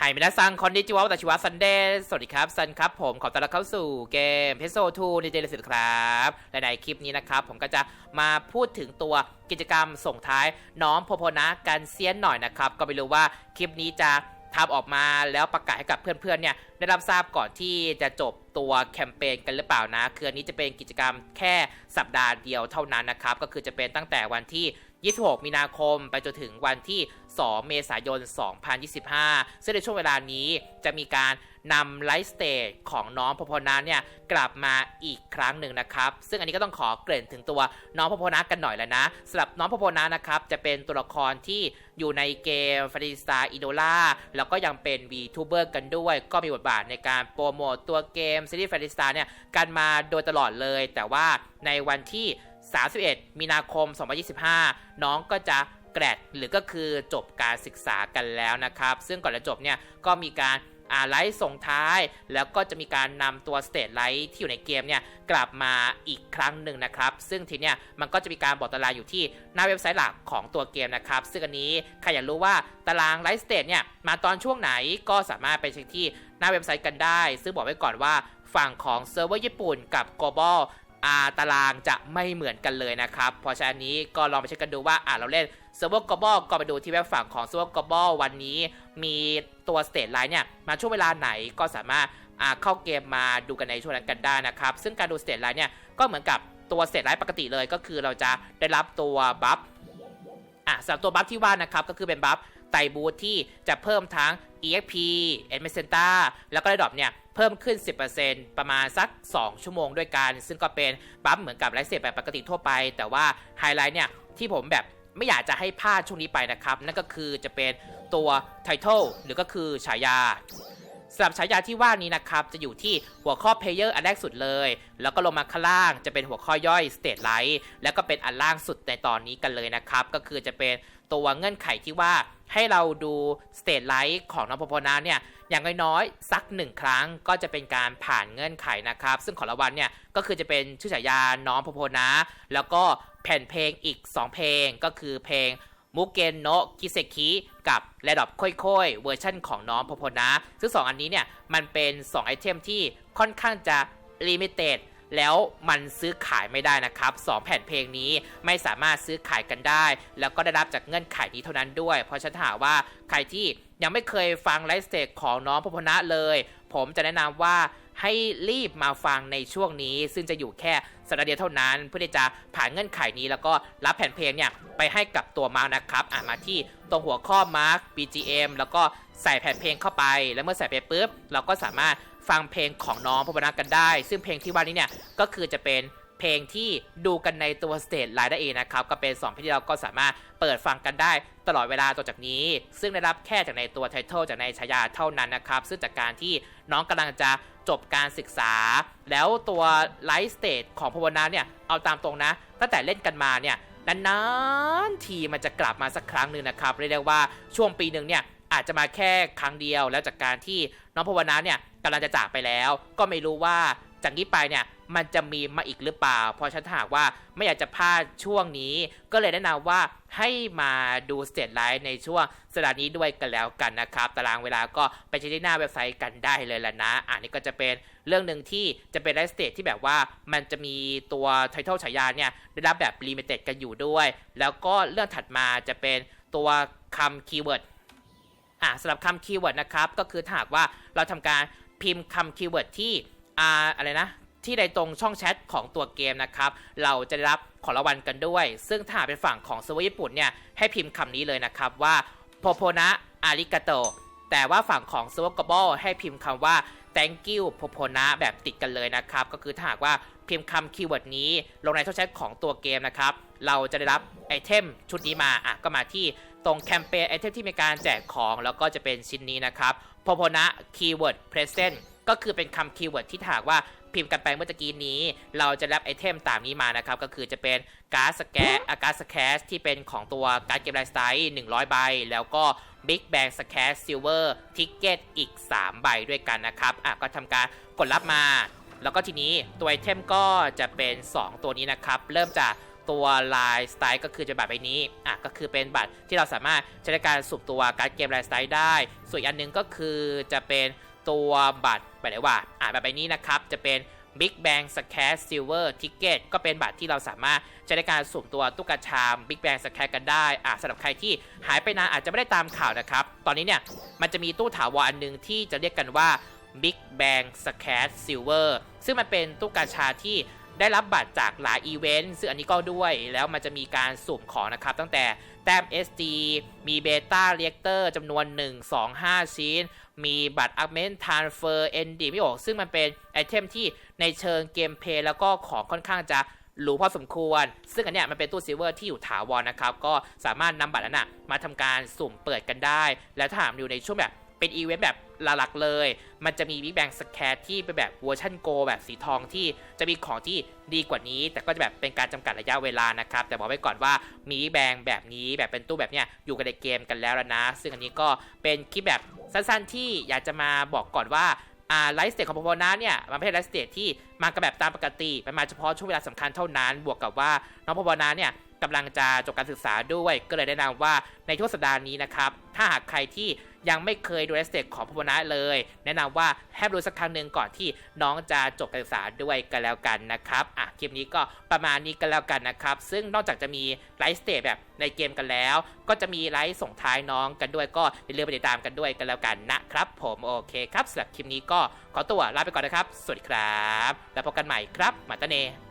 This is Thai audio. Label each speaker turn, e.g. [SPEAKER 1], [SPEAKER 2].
[SPEAKER 1] ไฮมินาซังคอนดิจิวะวัตชิวะซันเดย์สวัสดีครับซันครับผมขอต้อนรับเข้าสู่เกมเพโซทูในเจนสิตครับและในคลิปนี้นะครับ ผมก็จะมาพูดถึงตัวกิจกรรมส่งท้าย น้องโพโพนะกันเซียนหน่อยนะครับ ก็ไม่รู้ว่าคลิปนี้จะทำออกมาแล้วประกาศให้กับเพื่อนๆเนี่ยได้รับทราบก่อนที่จะจบตัวแคมเปญกันหรือเปล่านะคืออันนี้จะเป็นกิจกรรมแค่สัปดาห์เดียวเท่านั้นนะครับก็คือจะเป็นตั้งแต่วันที่ 26 มีนาคม ไปจนถึงวันที่ 2 เมษายน 2025 ซึ่งในช่วงเวลานี้จะมีการนำไลฟ์สเตจของน้องพพนาเนี่ยกลับมาอีกครั้งหนึ่งนะครับ ซึ่งอันนี้ก็ต้องขอเกริ่นถึงตัวน้องพพนากันหน่อยแล้วนะสำหรับน้องพพนานะครับจะเป็นตัวละครที่อยู่ในเกมฟรีสไตล์อินโดล่าแล้วก็ยังเป็น VTuber กันด้วย ก็มีบทบาทในการโปรโมตตัวเกมซีรีส์ฟรีสไตล์เนี่ยกันมาโดยตลอดเลย แต่ว่าในวันที่ 31 มีนาคม 2025 น้องก็จะ แกรดหรือก็คือจบการศึกษากันแล้วนะครับ ซึ่งก่อนจะจบเนี่ยก็มีการอาไลฟ์ส่งท้าย แล้วก็จะมีการนำตัวสเตทไลท์ที่อยู่ในเกมเนี่ยกลับมาอีกครั้งหนึ่งนะครับ ซึ่งทีเนี้ยมันก็จะมีการบอกตารางอยู่ที่หน้าเว็บไซต์หลักของตัวเกมนะครับ ซึ่งอันนี้ใครอยากรู้ว่าตารางไลฟ์สเตทเนี่ยมาตอนช่วงไหนก็สามารถไปเช็คที่หน้าเว็บไซต์กันได้ ซึ่งบอกไว้ก่อนว่าฝั่งของเซิร์ฟเวอร์ญี่ปุ่นกับ global อาตารางจะไม่เหมือนกันเลยนะครับ เพราะฉะนั้นนี้ก็ลองไปเช็คกันดูว่าอ่าเราเล่น เซิร์ฟเวอร์กอบอลก็ไปดูที่เว็บฝั่งของเซิร์ฟเวอร์กอบอลวันนี้ มีตัวสเตทไลน์เนี่ยมาช่วงเวลาไหนก็สามารถอ่าเข้าเกมมาดูกันในช่วงนั้นกันได้นะครับ ซึ่งการดูสเตทไลน์เนี่ยก็เหมือนกับตัวสเตทไลน์ปกติเลยก็คือเราจะได้รับตัวบัฟอะสำหรับตัวบัฟที่ว่านะครับก็คือเป็นบัฟไตบูทที่จะเพิ่มทั้ง EXP e n m e c e n t a แล้วก็ได้ดอปเนี่ยเพิ่มขึ้น 10%ประมาณสัก 2 ชั่วโมงด้วยกัน ซึ่งก็เป็นบัฟเหมือนกับไลฟ์เซตแบบปกติทั่วไป แต่ว่าไฮไลท์เนี่ยที่ผมแบบ ไม่อยากจะให้พลาดช่วงนี้ไปนะครับ นั่นก็คือจะเป็นตัวไททอลหรือก็คือฉายา สำหรับฉายาที่ว่านี้นะครับ จะอยู่ที่หัวข้อเพลเยอร์อันแรกสุดเลย แล้วก็ลงมาข้างล่างจะเป็นหัวข้อย่อยสเตทไลท์แล้วก็เป็นอันล่างสุดในตอนนี้กันเลยนะครับ ก็คือจะเป็นตัวเงื่อนไขที่ว่าให้เราดูสเตทไลท์ของน้องพพนาเนี่ยอย่างน้อยๆสักหนึ่งครั้งก็จะเป็นการผ่านเงื่อนไขนะครับ ซึ่งของรางวัลเนี่ยก็คือจะเป็นชื่อฉายาน้องพพนาแล้วก็แผ่นเพลงอีก 2 เพลงก็คือเพลง มุเกนโนะคิเซคิกับแรดอบค่อยๆ เวอร์ชั่นของน้องพพนาซึ่ง 2 อันนี้เนี่ย มันเป็น 2 ไอเทมที่ค่อนข้างจะลิมิเต็ดแล้วมันซื้อขายไม่ได้นะครับ 2 แผ่นเพลงนี้ไม่สามารถซื้อขายกันได้ แล้วก็ได้รับจากเงื่อนไขนี้เท่านั้นด้วย เพราะฉันถามว่าใครที่ยังไม่เคยฟังไลฟ์สเตจของน้องพพนะเลย ผมจะแนะนำว่าให้รีบมาฟังในช่วงนี้ ซึ่งจะอยู่แค่สัปดาห์เดียวเท่านั้น เพื่อที่จะผ่านเงื่อนไขนี้ แล้วก็รับแผ่นเพลงเนี่ยไปให้กับตัวมาร์กนะครับอ่ามาที่ตรงหัวข้อมาร์ก BGM แล้วก็ใส่แผ่นเพลงเข้าไป แล้วเมื่อใส่ไปปุ๊บเราก็สามารถฟังเพลงของน้องพบนักกันได้ ซึ่งเพลงที่ว่านี้เนี่ยก็คือจะเป็น เพลงที่ดูกันในตัวสเตจไลน์ได้เองนะครับ ก็เป็น 2 เพลงที่เราก็สามารถเปิดฟังกันได้ตลอดเวลาต่อจากนี้ ซึ่งได้รับแค่จากในตัวไททอลจากในฉายาเท่านั้นนะครับ ซึ่งจากการที่น้องกำลังจะจบการศึกษา แล้วตัวไลฟ์สเตจของพวนาเนี่ย เอาตามตรงนะ ตั้งแต่เล่นกันมาเนี่ยนานๆทีมันจะกลับมาสักครั้งหนึ่งนะครับ เรียกได้ว่าช่วงปีหนึ่งเนี่ยอาจจะมาแค่ครั้งเดียวแล้วจากการที่น้องพวนาเนี่ยกำลังจะจากไปแล้ว ก็ไม่รู้ว่า จากนี้ไปเนี่ยมันจะมีมาอีกหรือเปล่า เพราะฉันถามว่าไม่อยากจะพลาดช่วงนี้ ก็เลยแนะนำว่าให้มาดูสเตทไลท์ในช่วงสัปดาห์นี้ด้วยกันแล้วกันนะครับ ตารางเวลาก็ไปเช็คที่หน้าเว็บไซต์กันได้เลยละนะ อันนี้ก็จะเป็นเรื่องหนึ่งที่จะเป็นไลฟ์สเตทที่แบบว่ามันจะมีตัวไททอลฉายาเนี่ยได้รับแบบลิมิเต็ดกันอยู่ด้วย แล้วก็เรื่องถัดมาจะเป็นตัวคำคีย์เวิร์ดอ่าสำหรับคำคีย์เวิร์ดนะครับก็คือถ้าหากว่าเราทำการพิมพ์คำคีย์เวิร์ดที่ อ่าอะไรนะที่ในตรงช่องแชทของตัวเกมนะครับ เราจะได้รับของรางวัลกันด้วย ซึ่งถ้าเป็นฝั่งของเซิร์ฟเวอร์ญี่ปุ่นเนี่ยให้พิมพ์คำนี้เลยนะครับว่าโพโพนะอาริกาโตแต่ว่าฝั่งของเซิร์ฟเวอร์กบอลให้พิมพ์คำว่า thank you โพโพนะแบบติดกันเลยนะครับ ก็คือถ้าหากว่าพิมพ์คำคีย์เวิร์ดนี้ ลงในช่องแชทของตัวเกมนะครับ เราจะได้รับไอเทมชุดนี้มาอะก็มาที่ตรงแคมเปญไอเทมที่มีการแจกของ แล้วก็จะเป็นชิ้นนี้นะครับโพโพนะคีย์เวิร์ดเพรสเซนต์ ก็คือเป็นคำคีย์เวิร์ดที่ถากว่าพิมพ์กันไปเมื่อกี้นี้ เราจะรับไอเทมตามนี้มานะครับ ก็คือจะเป็นการ์ดสแกนการ์ดสแคชที่เป็นของตัวการ์ดเกมไลฟ์สไตล์100 ใบ แล้วก็ Big Bang s c a s h Silver Ticket อีก 3 ใบด้วยกันนะครับอะก็ทำการกดรับมา แล้วก็ทีนี้ตัวไอเทมก็จะเป็น 2 ตัวนี้นะครับ เริ่มจากตัวลายสไตล์ก็คือจะบัตรใบนี้ อะ ก็คือเป็นบัตรที่เราสามารถใช้ในการสุ่มตัวการดเกมลายสไตล์ได้ ส่วนอีกอันหนึงก็คือจะเป็น ตัวบัตรแบบไหนว่า อะแบบใบนี้นะครับ จะเป็น Big Bang s c a t Silver Ticket ก็เป็นบัตรที่เราสามารถใช้ในการสุ่มตัวตุ๊กตาม Big Bang s c a t กันได้อะสำหรับใครที่หายไปนานอาจจะไม่ได้ตามข่าวนะครับ ตอนนี้เนี่ยมันจะมีตู้ถาวรอันหนึงที่จะเรียกกันว่า Big Bang s c a t Silver ซึ่งมันเป็นตุ๊กตาที่ได้รับบัตรจากหลายอีเวนต์ซึ่งอันนี้ก็ด้วยแล้วมันจะมีการสุ่มของนะครับ ตั้งแต่แต้ม SD มีเบต้าเรียกเตอร์จำนวน 1 2 5 ชิ้น มีบัตร Augment Transfer ND ไม่ออกซึ่งมันเป็นไอเทมที่ในเชิงเกมเพลย์แล้วก็ของค่อนข้างจะหรูพอสมควร ซึ่งอันเนี้ยมันเป็นตู้ซิลเวอร์ที่อยู่ถาวรนะครับ ก็สามารถนำบัตรนั้นนะมาทำการสุ่มเปิดกันได้ และถ้าหากอยู่ในช่วงแบบ เป็นอีเวนต์แบบหลักๆเลย มันจะมี Big Bang s c a t ที่เป็นแบบเวอร์ชันโกแบบสีทองที่จะมีของที่ดีกว่านี้ แต่ก็จะแบบเป็นการจำกัดระยะเวลานะครับ แต่บอกไว้ก่อนว่ามี Big Bang แบบนี้แบบเป็นตู้แบบเนี้ยอยู่กันในเกมกันแล้วแล้วนะ ซึ่งอันนี้ก็เป็นคลิปแบบสั้นๆ ที่อยากจะมาบอกก่อนว่าอ่าไลฟ์สเตจของโปโปนาเนี่ยมันไม่ใช่ไลฟ์สเตจที่มากันแบบตามปกติมันมาเฉพาะช่วงเวลาสำคัญเท่านั้น บวกกับว่าน้องโปโปนาเนี่ยกำลังจะจบการศึกษาด้วย ก็เลยแนะนำว่าในช่วงสัปดาห์นี้นะครับ ถ้าหากใครที่ยังไม่เคยดูไลฟ์สเตจของโปโปนาเลย แนะนำว่าให้ดูสักครั้งหนึ่งก่อนที่น้องจะจบการศึกษาด้วยกันแล้วกันนะครับอะคลิปนี้ก็ประมาณนี้กันแล้วกันนะครับ ซึ่งนอกจากจะมีไลฟ์สเตจแบบในเกมกันแล้ว ก็จะมีไลฟ์ส่งท้ายน้องกันด้วยก็อย่าลืมไปติดตามกันด้วยกันแล้วกันนะครับ ผมโอเคครับสำหรับคลิปนี้ก็ขอตัวลาไปก่อนนะครับ สวัสดีครับ แล้วพบกันใหม่ครับมาตาเน